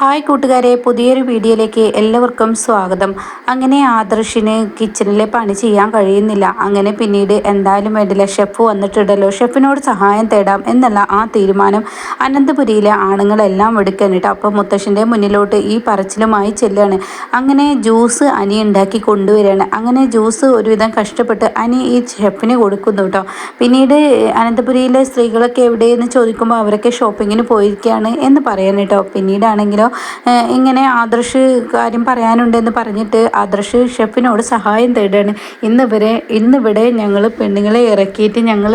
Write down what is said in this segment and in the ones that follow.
Hi കൂട്ടുകാരെ പുതിയൊരു വീഡിയോയിലേക്ക് എല്ലാവർക്കും സ്വാഗതം. അങ്ങനെ ആദർശിന് കിച്ചണിലെ പണി ചെയ്യാൻ കഴിയുന്നില്ല. അങ്ങനെ പിന്നീട് എന്തായാലും വേണ്ടില്ല ഷെഫ് വന്നിട്ടുണ്ടല്ലോ. ഷെഫിനോട് സഹായം തേടാം എന്നുള്ള ആ തീരുമാനം അനന്തപുരിയിലെ ആണുങ്ങളെല്ലാം എടുക്കാനിട്ട് അപ്പോൾ മുത്തശ്ശന്റെ മുന്നിലോട്ട് ഈ പറച്ചിലുമായി ചെല്ലുകയാണ് അങ്ങനെ ജ്യൂസ് അനി ഉണ്ടാക്കി കൊണ്ടുവരികയാണ്. അങ്ങനെ ജ്യൂസ് ഒരുവിധം കഷ്ടപ്പെട്ട് അനി ഈ ഷെഫിന് കൊടുക്കുന്നു കേട്ടോ. പിന്നീട് അനന്തപുരിയിലെ സ്ത്രീകളൊക്കെ എവിടെയെന്ന് ചോദിക്കുമ്പോൾ അവരൊക്കെ ഷോപ്പിങ്ങിന് പോയിരിക്കുകയാണ് എന്ന് പറയാൻ കേട്ടോ. പിന്നീടാണെങ്കിലോ ഇങ്ങനെ ആദർശ് കാര്യം പറയാനുണ്ടെന്ന് പറഞ്ഞിട്ട് ആദർശ് ഷെഫിനോട് സഹായം തേടുകയാണ് ഇന്നിവരെ ഇന്നിവിടെ ഞങ്ങൾ പെണ്ണുങ്ങളെ ഇറക്കിയിട്ട് ഞങ്ങൾ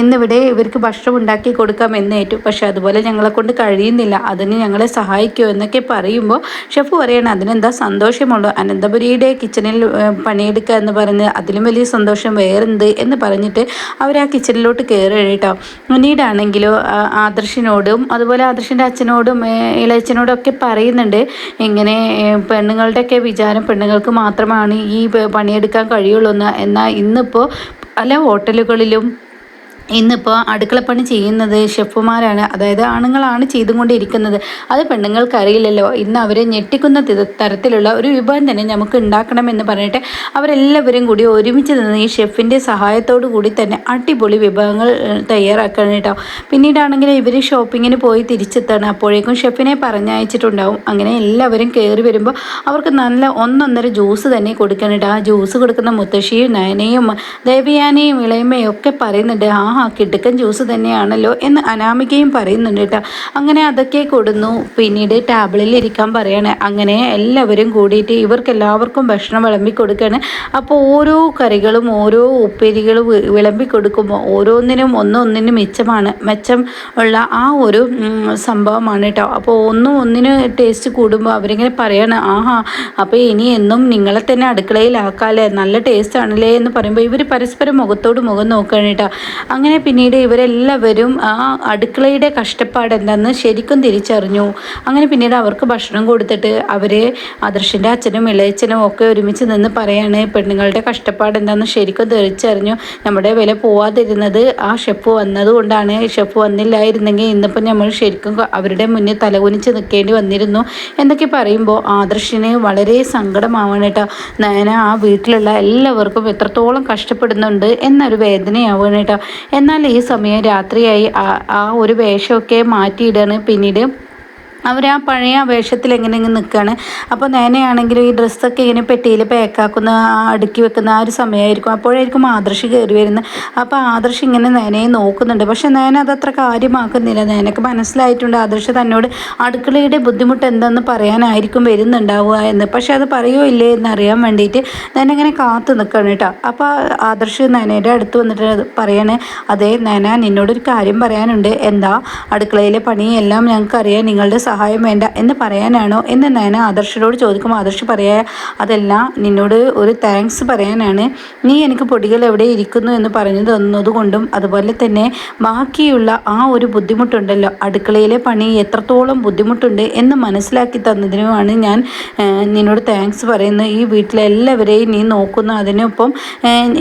ഇന്നിവിടെ ഇവർക്ക് ഭക്ഷണം ഉണ്ടാക്കി കൊടുക്കാം എന്നേറ്റു പക്ഷെ അതുപോലെ ഞങ്ങളെ കൊണ്ട് കഴിയുന്നില്ല. അതിന് ഞങ്ങളെ സഹായിക്കുമോ എന്നൊക്കെ പറയുമ്പോൾ ഷെഫ് പറയണം അതിനെന്താ സന്തോഷമുള്ളൂ? അനന്തപുരിയുടെ കിച്ചണിൽ പണിയെടുക്കുക എന്ന് പറഞ്ഞ് അതിലും വലിയ സന്തോഷം വേറെന്ത്? എന്ന് പറഞ്ഞിട്ട് അവർ ആ കിച്ചണിലോട്ട് കയറി കേട്ടോ. മുന്നീടാണെങ്കിലോ ആദർശിനോടും അതുപോലെ ആദർശിന്റെ അച്ഛനോടും ഇളയച്ചനോടും ഒക്കെ പറയുന്നുണ്ട്. ഇങ്ങനെ പെണ്ണുങ്ങളുടെയൊക്കെ വിചാരം പെണ്ണുങ്ങൾക്ക് മാത്രമാണ് ഈ പണിയെടുക്കാൻ കഴിയുള്ളൂ എന്ന്. എന്നാൽ ഇന്നിപ്പോൾ പല ഹോട്ടലുകളിലും ഇന്നിപ്പോൾ അടുക്കളപ്പണി ചെയ്യുന്നത് ഷെഫുമാരാണ്. അതായത് ആണുങ്ങളാണ് ചെയ്തുകൊണ്ടിരിക്കുന്നത്. അത് പെണ്ണുങ്ങൾക്ക് അറിയില്ലല്ലോ ഇന്ന് അവരെ ഞെട്ടിക്കുന്ന തരത്തിലുള്ള ഒരു വിഭവം തന്നെ നമുക്ക് ഉണ്ടാക്കണമെന്ന് പറഞ്ഞിട്ട് അവരെല്ലാവരും കൂടി ഒരുമിച്ച് നിന്ന് ഈ ഷെഫിന്റെ സഹായത്തോടു കൂടി തന്നെ അടിപൊളി വിഭവങ്ങൾ തയ്യാറാക്കണം കേട്ടോ. പിന്നീടാണെങ്കിൽ ഇവർ ഷോപ്പിങ്ങിന് പോയി തിരിച്ചെത്താണ്. അപ്പോഴേക്കും ഷെഫിനെ പറഞ്ഞയച്ചിട്ടുണ്ടാവും. അങ്ങനെ എല്ലാവരും കയറി വരുമ്പോൾ അവർക്ക് നല്ല ഒന്നൊന്നര ജ്യൂസ് തന്നെ കൊടുക്കണം കേട്ടോ ആ ജ്യൂസ് കൊടുക്കുന്ന മുത്തശ്ശിയും നയനയും ദേവിയാനയും ഇളയമ്മയും ഒക്കെ പറയുന്നുണ്ട് ആ ആ കിടുക്കൻ ജ്യൂസ് തന്നെയാണല്ലോ എന്ന് അനാമികയും പറയുന്നുണ്ട് കേട്ടോ. അങ്ങനെ അതൊക്കെ കൊടുന്നു. പിന്നീട് ടാബിളിൽ ഇരിക്കാൻ പറയാണ് അങ്ങനെ എല്ലാവരും കൂടിയിട്ട് ഇവർക്ക് എല്ലാവർക്കും ഭക്ഷണം വിളമ്പി കൊടുക്കുകയാണ് അപ്പോൾ ഓരോ കറികളും ഓരോ ഉപ്പേരികളും വിളമ്പി കൊടുക്കുമ്പോൾ ഓരോന്നിനും ഒന്നൊന്നിനും മെച്ചമാണ് മെച്ചം ഉള്ള ആ ഒരു സംഭവമാണ് കേട്ടോ. അപ്പോൾ ഒന്നും ഒന്നിന് ടേസ്റ്റ് കൂടുമ്പോൾ അവരിങ്ങനെ പറയാണ് ആഹാ അപ്പോൾ ഇനി എന്നും നിങ്ങളെ തന്നെ അടുക്കളയിലാക്കാല്ലേ നല്ല ടേസ്റ്റ് ആണല്ലേ? എന്ന് പറയുമ്പോൾ ഇവർ പരസ്പരം മുഖത്തോട് മുഖം നോക്കുകയാണ് കേട്ടോ. അങ്ങനെ പിന്നീട് ഇവരെല്ലാവരും ആ അടുക്കളയുടെ കഷ്ടപ്പാട് എന്താണെന്ന് ശരിക്കും തിരിച്ചറിഞ്ഞു. അങ്ങനെ പിന്നീട് അവർക്ക് ഭക്ഷണം കൊടുത്തിട്ട് അവർ ആദർശിന്റെ അച്ഛനും ഇളയച്ചനും ഒക്കെ ഒരുമിച്ച് നിന്ന് പറയാണ് പെണ്ണുങ്ങളുടെ കഷ്ടപ്പാട് എന്താണെന്ന് ശരിക്കും തിരിച്ചറിഞ്ഞു. നമ്മുടെ വില പോവാതിരുന്നത് ആ ഷെഫ് വന്നതുകൊണ്ടാണ്. ഷെഫ് വന്നില്ലായിരുന്നെങ്കിൽ ഇന്നിപ്പോൾ നമ്മൾ ശരിക്കും അവരുടെ മുന്നിൽ തലകുനിച്ച് നിൽക്കേണ്ടി വന്നിരുന്നു. എന്നൊക്കെ പറയുമ്പോൾ ആദർശിന് വളരെ സങ്കടമാവാണ് കേട്ടോ. നയന ആ വീട്ടിലുള്ള എല്ലാവർക്കും എത്രത്തോളം കഷ്ടപ്പെടുന്നുണ്ട് എന്നൊരു വേദനയാവുകയാണ് കേട്ടോ. എന്നാൽ ഈ സമയം രാത്രിയായി ആ ഒരു വേഷമൊക്കെ മാറ്റിയിടാണ് പിന്നീട് അവർ ആ പഴയ വേഷത്തിൽ എങ്ങനെ ഇങ്ങനെ നിൽക്കുകയാണ് അപ്പോൾ നേനയാണെങ്കിലും ഈ ഡ്രസ്സൊക്കെ ഇങ്ങനെ പെട്ടിയിൽ പാക്കാക്കുന്ന അടുക്കി വെക്കുന്ന ആ ഒരു സമയമായിരിക്കും അപ്പോഴായിരിക്കും ആദർശി കയറി വരുന്നത്. അപ്പോൾ ആദർശ് ഇങ്ങനെ നേനയെ നോക്കുന്നുണ്ട്. പക്ഷേ നേന അതത്ര കാര്യമാക്കുന്നില്ല. നേനക്ക് മനസ്സിലായിട്ടുണ്ട് ആദർശ് തന്നോട് അടുക്കളയുടെ ബുദ്ധിമുട്ട് എന്തെന്ന് പറയാനായിരിക്കും വരുന്നുണ്ടാവുക എന്ന്. പക്ഷേ അത് പറയുമോ ഇല്ലേ എന്ന് അറിയാൻ വേണ്ടിയിട്ട് നേന ഇങ്ങനെ കാത്തു നിൽക്കണം കേട്ടോ. അപ്പോൾ ആദർശ് നേനയുടെ അടുത്ത് വന്നിട്ട് പറയാണ് അതേ നേന നിന്നോടൊരു കാര്യം പറയാനുണ്ട്. എന്താ? അടുക്കളയിലെ പണിയെല്ലാം ഞങ്ങൾക്കറിയാം. നിങ്ങളുടെ സഹായം വേണ്ട എന്ന് പറയാനാണോ? എന്ന് നയന ആദർശരോട് ചോദിക്കുമ്പോൾ ആദർശ് പറയാ അതല്ല നിന്നോട് ഒരു താങ്ക്സ് പറയാനാണ്. നീ എനിക്ക് പൊടികൾ എവിടെ ഇരിക്കുന്നു എന്ന് പറഞ്ഞു തന്നതുകൊണ്ടും അതുപോലെ തന്നെ ബാക്കിയുള്ള ആ ഒരു ബുദ്ധിമുട്ടുണ്ടല്ലോ. അടുക്കളയിലെ പണി എത്രത്തോളം ബുദ്ധിമുട്ടുണ്ട് എന്ന് മനസ്സിലാക്കി തന്നതിനുമാണ് ഞാൻ നിന്നോട് താങ്ക്സ് പറയുന്നത്. ഈ വീട്ടിലെല്ലാവരെയും നീ നോക്കുന്നു. അതിനൊപ്പം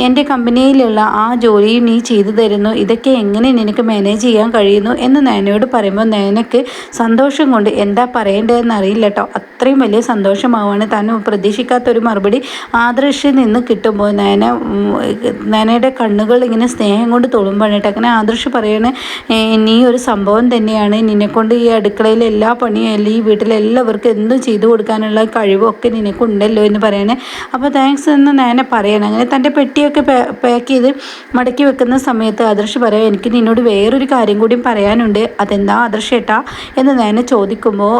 എന്റെ കമ്പനിയിലുള്ള ആ ജോലിയും നീ ചെയ്തു തരുന്നു. ഇതൊക്കെ എങ്ങനെ നിനക്ക് മാനേജ് ചെയ്യാൻ കഴിയുന്നു? എന്ന് നയനയോട് പറയുമ്പോൾ നയനക്ക് സന്തോഷം കൊണ്ട് കൊണ്ട് എന്താ പറയേണ്ടതെന്ന് അറിയില്ല കേട്ടോ അത്രയും വലിയ സന്തോഷമാവാണ്. താൻ പ്രതീക്ഷിക്കാത്തൊരു മറുപടി ആദർശിൽ നിന്ന് കിട്ടുമ്പോൾ നയന നയനയുടെ കണ്ണുകൾ ഇങ്ങനെ സ്നേഹം കൊണ്ട് തൊളുമ്പോഴാണ് കേട്ടോ. അങ്ങനെ ആദർശ് പറയണ നീ ഒരു സംഭവം തന്നെയാണ്. നിന്നെക്കൊണ്ട് ഈ അടുക്കളയിലെ എല്ലാ പണിയും അല്ലെങ്കിൽ ഈ വീട്ടിലെ എല്ലാവർക്കും എന്തും ചെയ്തു കൊടുക്കാനുള്ള കഴിവൊക്കെ നിനക്കുണ്ടല്ലോ എന്ന് പറയണേ. അപ്പോൾ താങ്ക്സ് എന്ന് നയന പറയണം. അങ്ങനെ തന്റെ പെട്ടിയൊക്കെ പാക്ക് ചെയ്ത് മടക്കി വെക്കുന്ന സമയത്ത് ആദർശ് പറയാം എനിക്ക് നിന്നോട് വേറൊരു കാര്യം കൂടി പറയാനുണ്ട്. അതെന്താ ആദർശ് ഏട്ടാ? എന്ന് നയന ചോദിക്കും. ചോദിക്കുമ്പോൾ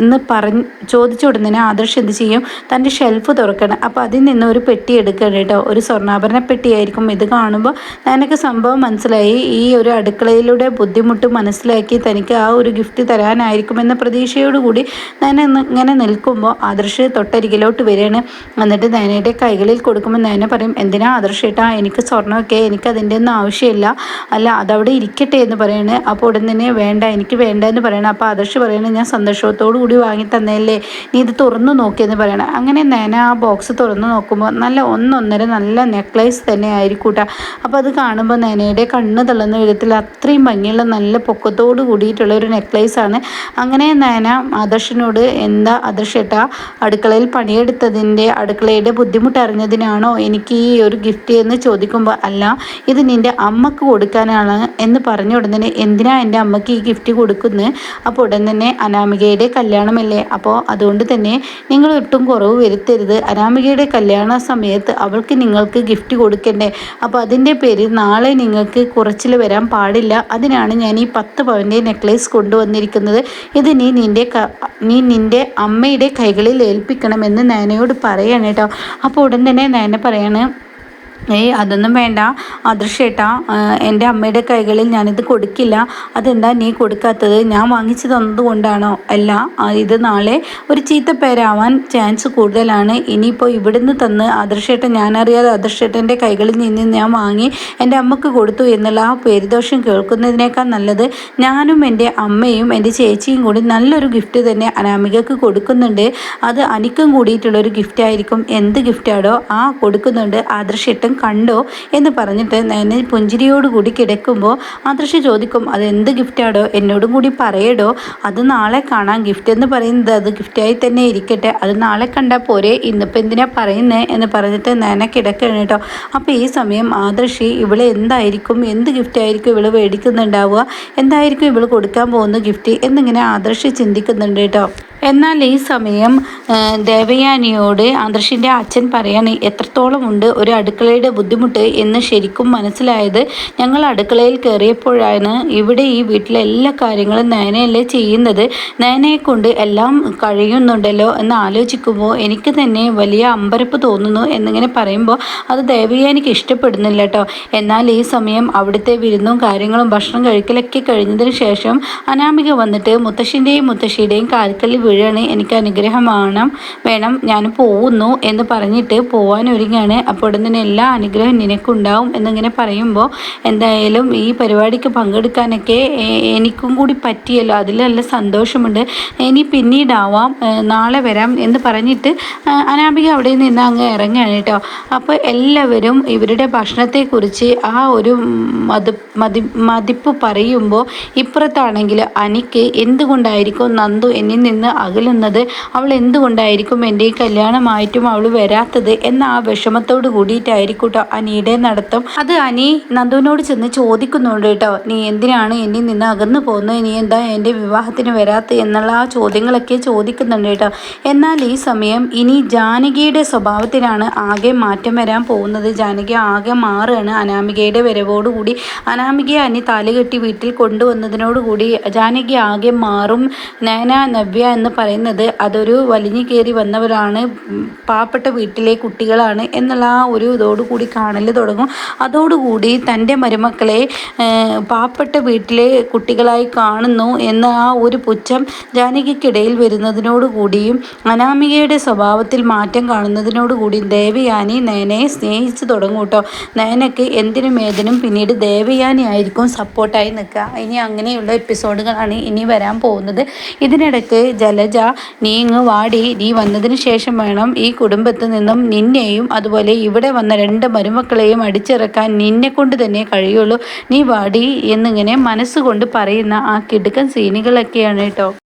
എന്ന് പറഞ്ഞ് ചോദിച്ചു ഉടനെ ആദർശ് എന്ത് ചെയ്യും? തന്റെ ഷെൽഫ് തുറക്കണം. അപ്പോൾ അതിൽ നിന്ന് ഒരു പെട്ടി എടുക്കണം കേട്ടോ. ഒരു സ്വർണാഭരണ പെട്ടിയായിരിക്കും ഇത് കാണുമ്പോൾ തനിക്ക് സംഭവം മനസ്സിലായി. ഈ ഒരു അടുക്കളയിലൂടെ ബുദ്ധിമുട്ട് മനസ്സിലാക്കി തനിക്ക് ആ ഒരു ഗിഫ്റ്റ് തരാനായിരിക്കുമെന്ന പ്രതീക്ഷയോടുകൂടി നനെ ഇങ്ങനെ നിൽക്കുമ്പോൾ ആദർശ് തൊട്ടരികിലോട്ട് വരികയാണ്. എന്നിട്ട് നയനയുടെ കൈകളിൽ കൊടുക്കുമ്പോൾ നയന പറയും എന്തിനാ ആദർശ് ഏട്ടാ എനിക്ക് സ്വർണമൊക്കെ എനിക്ക് അതിന്റെ ഒന്നും ആവശ്യമില്ല. അല്ല അതവിടെ ഇരിക്കട്ടെ എന്ന് പറയണേ. അപ്പോൾ ഉടൻ തന്നെ വേണ്ട എനിക്ക് വേണ്ട എന്ന് പറയണം. അപ്പോൾ ആദർശ് പറയണേ ഞാൻ സന്തോഷത്തോടു കൂടി വാങ്ങി തന്നതല്ലേ? നീ ഇത് തുറന്നു നോക്കിയെന്ന് പറയണം. അങ്ങനെ നേന ആ ബോക്സ് തുറന്നു നോക്കുമ്പോൾ നല്ല ഒന്നൊന്നര നല്ല നെക്ലേസ് തന്നെ ആയിരിക്കൂട്ട. അപ്പോൾ അത് കാണുമ്പോൾ നേനയുടെ കണ്ണ് തള്ളുന്ന വിധത്തിൽ അത്രയും ഭംഗിയുള്ള നല്ല പൊക്കത്തോട് കൂടിയിട്ടുള്ള ഒരു നെക്ലേസ് ആണ്. അങ്ങനെ നേന ആദർശനോട് എന്താ ആദർശേട്ട അടുക്കളയിൽ പണിയെടുത്തതിന്റെ അടുക്കളയുടെ ബുദ്ധിമുട്ട് അറിഞ്ഞതിനാണോ എനിക്ക് ഈ ഒരു ഗിഫ്റ്റ് എന്ന് ചോദിക്കുമ്പോൾ അല്ല ഇത് നിന്റെ അമ്മയ്ക്ക് കൊടുക്കാനാണ് എന്ന് പറഞ്ഞ ഉടനെ എന്തിനാ എന്റെ അമ്മയ്ക്ക് ഈ ഗിഫ്റ്റ് കൊടുക്കുന്നത് അപ്പോൾ ഉടൻ തന്നെ അനാമികയുടെ കല്യാണമല്ലേ? അപ്പോൾ അതുകൊണ്ട് തന്നെ നിങ്ങൾ ഒട്ടും കുറവ് വരുത്തരുത്. അനാമികയുടെ കല്യാണ സമയത്ത് അവൾക്ക് നിങ്ങൾക്ക് ഗിഫ്റ്റ് കൊടുക്കണ്ടേ? അപ്പോൾ അതിന്റെ പേരിൽ നാളെ നിങ്ങൾക്ക് കുറച്ചിൽ വരാൻ പാടില്ല. അതിനാണ് ഞാൻ ഈ പത്ത് പവന്റെ നെക്ലേസ് കൊണ്ടുവന്നിരിക്കുന്നത്. ഇത് നീ നിന്റെ നീ നിന്റെ അമ്മയുടെ കൈകളിൽ ഏൽപ്പിക്കണമെന്ന് നയനയോട് പറയാണ് കേട്ടോ. അപ്പോൾ ഉടൻ തന്നെ നയന പറയാണ് ഏയ് അതൊന്നും വേണ്ട. അദൃശ്യേട്ടാ എന്റെ അമ്മയുടെ കൈകളിൽ ഞാനിത് കൊടുക്കില്ല. അതെന്താ നീ കൊടുക്കാത്തത്? ഞാൻ വാങ്ങിച്ചു തന്നതുകൊണ്ടാണോ? അല്ല ഇത് നാളെ ഒരു ചീത്ത പേരാവാൻ ചാൻസ് കൂടുതലാണ്. ഇനിയിപ്പോൾ ഇവിടുന്ന് തന്ന് അദൃശ്യേട്ടൻ ഞാനറിയാതെ അദൃശ്യേട്ടന്റെ കൈകളിൽ നിന്ന് ഞാൻ വാങ്ങി എന്റെ അമ്മയ്ക്ക് കൊടുത്തു എന്നുള്ള ആ പേരുദോഷം കേൾക്കുന്നതിനേക്കാൾ നല്ലത് ഞാനും എന്റെ അമ്മയും എന്റെ ചേച്ചിയും കൂടി നല്ലൊരു ഗിഫ്റ്റ് തന്നെ അനാമികക്ക് കൊടുക്കുന്നുണ്ട്. അത് അനിക്കും കൂടിയിട്ടുള്ളൊരു ഗിഫ്റ്റായിരിക്കും. എന്ത് ഗിഫ്റ്റാടോ? ആ കൊടുക്കുന്നുണ്ട്. ആദർശേട്ടൻ കണ്ടോ എന്ന് പറഞ്ഞിട്ട് എന്നെ പുഞ്ചിരിയോട് കൂടി കിടക്കുമ്പോൾ ആദർശ ചോദിക്കും അത് എന്ത് ഗിഫ്റ്റാടോ എന്നോടും കൂടി പറയടോ. അത് നാളെ കാണാം. ഗിഫ്റ്റ് എന്ന് പറയുന്നത് അത് ഗിഫ്റ്റായി തന്നെ ഇരിക്കട്ടെ. അത് നാളെ കണ്ടാൽ പോരെ. ഇന്നിപ്പോൾ എന്തിനാ പറയുന്നത് എന്ന് പറഞ്ഞിട്ട് നേനെ കിടക്കണം കേട്ടോ. അപ്പോൾ ഈ സമയം ആദർശി ഇവളെ എന്തായിരിക്കും? എന്ത് ഗിഫ്റ്റായിരിക്കും ഇവൾ മേടിക്കുന്നുണ്ടാവുക? എന്തായിരിക്കും ഇവൾ കൊടുക്കാൻ പോകുന്ന ഗിഫ്റ്റ് എന്നിങ്ങനെ ആദർശി ചിന്തിക്കുന്നുണ്ട് കേട്ടോ. എന്നാൽ ഈ സമയം ദേവയാനിയോട് ആദർശിന്റെ അച്ഛൻ പറയാണ് എത്രത്തോളം ഉണ്ട് ഒരു അടുക്കളയുടെ ബുദ്ധിമുട്ട് എന്ന് ശരിക്കും മനസ്സിലായത് ഞങ്ങൾ അടുക്കളയിൽ കയറിയപ്പോഴാണ്. ഇവിടെ ഈ വീട്ടിലെ എല്ലാ കാര്യങ്ങളും നയനയല്ലേ ചെയ്യുന്നത്? നയനയെ കൊണ്ട് എല്ലാം കഴിയുന്നുണ്ടല്ലോ എന്ന് ആലോചിക്കുമ്പോൾ എനിക്ക് തന്നെ വലിയ അമ്പരപ്പ് തോന്നുന്നു എന്നിങ്ങനെ പറയുമ്പോൾ അത് ദേവയാനിക്ക് ഇഷ്ടപ്പെടുന്നില്ല കേട്ടോ. എന്നാൽ ഈ സമയം അവിടുത്തെ വിരുന്നും കാര്യങ്ങളും ഭക്ഷണം കഴിക്കലൊക്കെ കഴിഞ്ഞതിന് ശേഷം അനാമിക വന്നിട്ട് മുത്തശ്ശിന്റെയും മുത്തശ്ശിയുടെയും കാൽക്കല്ലിൽ വീഴാണ്. എനിക്ക് അനുഗ്രഹം വേണം വേണം. ഞാൻ പോകുന്നു എന്ന് പറഞ്ഞിട്ട് പോകാൻ ഒരുങ്ങാണ്. അപ്പോൾ ഉടൻ തന്നെ എല്ലാ അനുഗ്രഹം നിനക്കുണ്ടാവും എന്നിങ്ങനെ പറയുമ്പോൾ എന്തായാലും ഈ പരിപാടിക്ക് പങ്കെടുക്കാനൊക്കെ എനിക്കും കൂടി പറ്റിയല്ലോ. അതിൽ നല്ല സന്തോഷമുണ്ട്. ഇനി പിന്നീടാവാം. നാളെ വരാം എന്ന് പറഞ്ഞിട്ട് അനാമിക അവിടെ നിന്ന് അങ്ങ് ഇറങ്ങുകയാണ് കേട്ടോ. അപ്പോൾ എല്ലാവരും ഇവരുടെ ഭക്ഷണത്തെക്കുറിച്ച് ആ ഒരു മതി മതി മതിപ്പ് പറയുമ്പോൾ ഇപ്പുറത്താണെങ്കിൽ അനിക്ക് എന്തുകൊണ്ടായിരിക്കും നന്ദു എന്നിൽ നിന്ന് അകലുന്നത് അവൾ എന്തുകൊണ്ടായിരിക്കും എന്റെ ഈ കല്യാണമായിട്ടും അവൾ വരാത്തത് എന്ന ആ വിഷമത്തോട് കൂടിയിട്ടായിരിക്കും അനിയുടെ നടത്തം. അത് അനി നന്ദുവിനോട് ചെന്ന് ചോദിക്കുന്നുണ്ട് കേട്ടോ. നീ എന്തിനാണ് എന്നിൽ നിന്ന് അകന്നു പോകുന്നത്? നീ എന്താ എന്റെ വിവാഹത്തിന് വരാത്ത എന്നുള്ള ആ ചോദ്യങ്ങളൊക്കെ ചോദിക്കുന്നുണ്ട് കേട്ടോ. എന്നാൽ ഈ സമയം ഇനി ജാനകിയുടെ സ്വഭാവത്തിലാണ് ആകെ മാറ്റം വരാൻ പോകുന്നത്. ജാനകി ആകെ മാറുകയാണ് അനാമികയുടെ വരവോടുകൂടി അനാമികയെ അനി താലുകെട്ടി വീട്ടിൽ കൊണ്ടുവന്നതിനോടുകൂടി ജാനകി ആകെ മാറും. നയന നവ്യ എന്ന് പറയുന്നത് അതൊരു വലിഞ്ഞു കയറി വന്നവരാണ് പാവപ്പെട്ട വീട്ടിലെ കുട്ടികളാണ് എന്നുള്ള ആ ഒരു ഇതോടുകൂടി കാണൽ തുടങ്ങും. അതോടുകൂടി തന്റെ മരുമക്കളെ പാവപ്പെട്ട വീട്ടിലെ കുട്ടികളായി കാണുന്നു എന്ന ആ ഒരു പുച്ഛം ജാനകിക്കിടയിൽ വരുന്നതിനോടുകൂടിയും അനാമികയുടെ സ്വഭാവത്തിൽ മാറ്റം കാണുന്നതിനോടുകൂടിയും ദേവയാനി നയനയെ സ്നേഹിച്ചു തുടങ്ങും കേട്ടോ. നയനക്ക് എന്തിനും ഏതിനും പിന്നീട് ദേവയാനി ആയിരിക്കും സപ്പോർട്ടായി നിൽക്കുക. ഇനി അങ്ങനെയുള്ള എപ്പിസോഡുകളാണ് ഇനി വരാൻ പോകുന്നത്. ഇതിനിടയ്ക്ക് ജലജ നീ ഇങ്ങ് വാടി നീ വന്നതിന് ശേഷം വേണം ഈ കുടുംബത്തിൽ നിന്നും നിന്നെയും അതുപോലെ ഇവിടെ വന്ന രണ്ട് മരുമക്കളെയും അടിച്ചിറക്കാൻ നിന്നെ കൊണ്ട് തന്നെ കഴിയുള്ളൂ. നീ വാടി എന്നിങ്ങനെ മനസ്സുകൊണ്ട് പറയുന്ന ആ കിടുക്കൻ സീനുകളൊക്കെയാണ് കേട്ടോ.